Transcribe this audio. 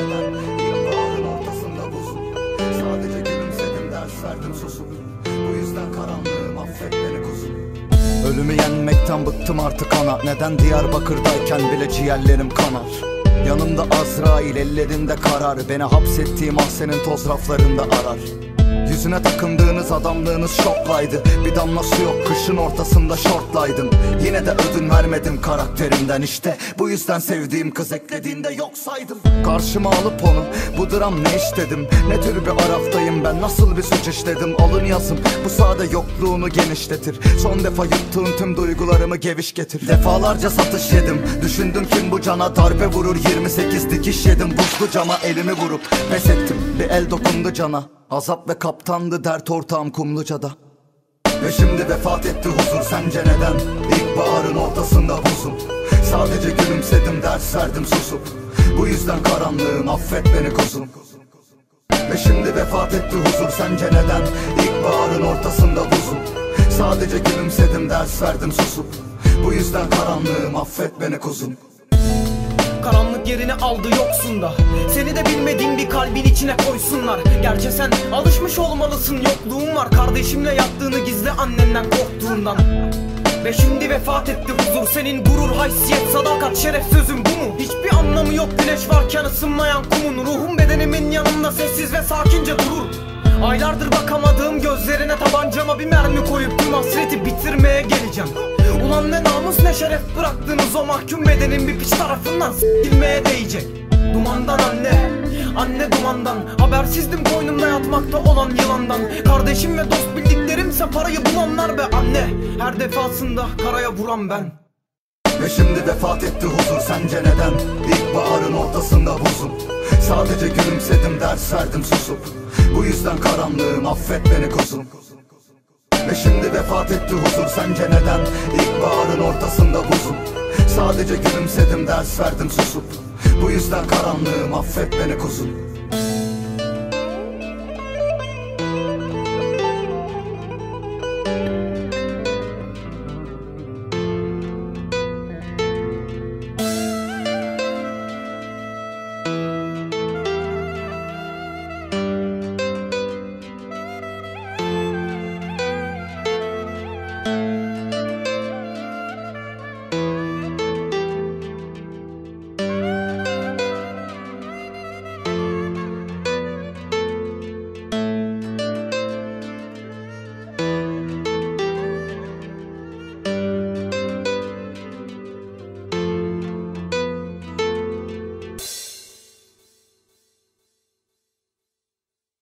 aralar Yılların ortasında bozum Sadece gülümsedim ders verdim susum Bu yüzden karanlığım affet beni kuzum. Ölümü yenmekten bıktım artık ana. Neden Diyarbakır'dayken bile ciğerlerim kanar? Yanımda Azrail ellerinde karar. Beni hapsettiğim ah senin toz raflarında arar. Yüzüne takındığınız adamlığınız şoklaydı. Bir damla su yok kışın ortasında şortlaydım. Yine de ödün vermedim karakterimden işte. Bu yüzden sevdiğim kız eklediğinde yok saydım Karşıma alıp onu bu dram ne istedim? Ne tür bir araftayım ben nasıl bir suç işledim? Alın yazım bu sade yokluğunu genişletir. Son defa yuttuğum tüm duygularımı geviş getir. Defalarca satış yedim. Düşündüm kim bu cana darbe vurur? 28 dikiş yedim. Buzlu cama elimi vurup pes ettim. Bir el dokundu cana Azap ve kaptandı dert ortağım Kumluca'da. Ve şimdi vefat etti huzur sence neden? İlkbaharın ortasında buzum. Sadece gülümsedim ders verdim susup Bu yüzden karanlığım affet beni kuzum. Ve şimdi vefat etti huzur sence neden? İlkbaharın ortasında buzum. Sadece gülümsedim ders verdim susup Bu yüzden karanlığım affet beni kuzum Karanlık yerini aldı yoksunda Seni de bilmediğin bir kalbin içine koysunlar. Gerçi sen alışmış olmalısın yokluğun var. Kardeşimle yattığını gizle annenden korktuğundan. Ve şimdi vefat etti huzur Senin gurur, haysiyet, sadakat, şeref sözün bu mu? Hiçbir anlamı yok güneş varken ısınmayan kumun. Ruhum bedenimin yanında sessiz ve sakince durur. Aylardır bakamadığım gözlerine tabancama bir mermi koyup tüm şeref bıraktınız o mahkum bedenin bir piç tarafından. S**ilmeye değecek. Dumandan anne, anne dumandan. Habersizdim koynumda yatmakta olan yılandan. Kardeşim ve dost bildiklerimse parayı bulanlar be anne. Her defasında karaya vuran ben. Ve şimdi vefat etti huzur sence neden? İlkbaharın ortasında buzum. Sadece gülümsedim ders verdim susup. Bu yüzden karanlığım affet beni kuzum Ve şimdi vefat etti huzur. Sence neden? İlkbaharın ortasında buzum. Sadece gülümsedim ders verdim susup Bu yüzden karanlığım affet beni kuzum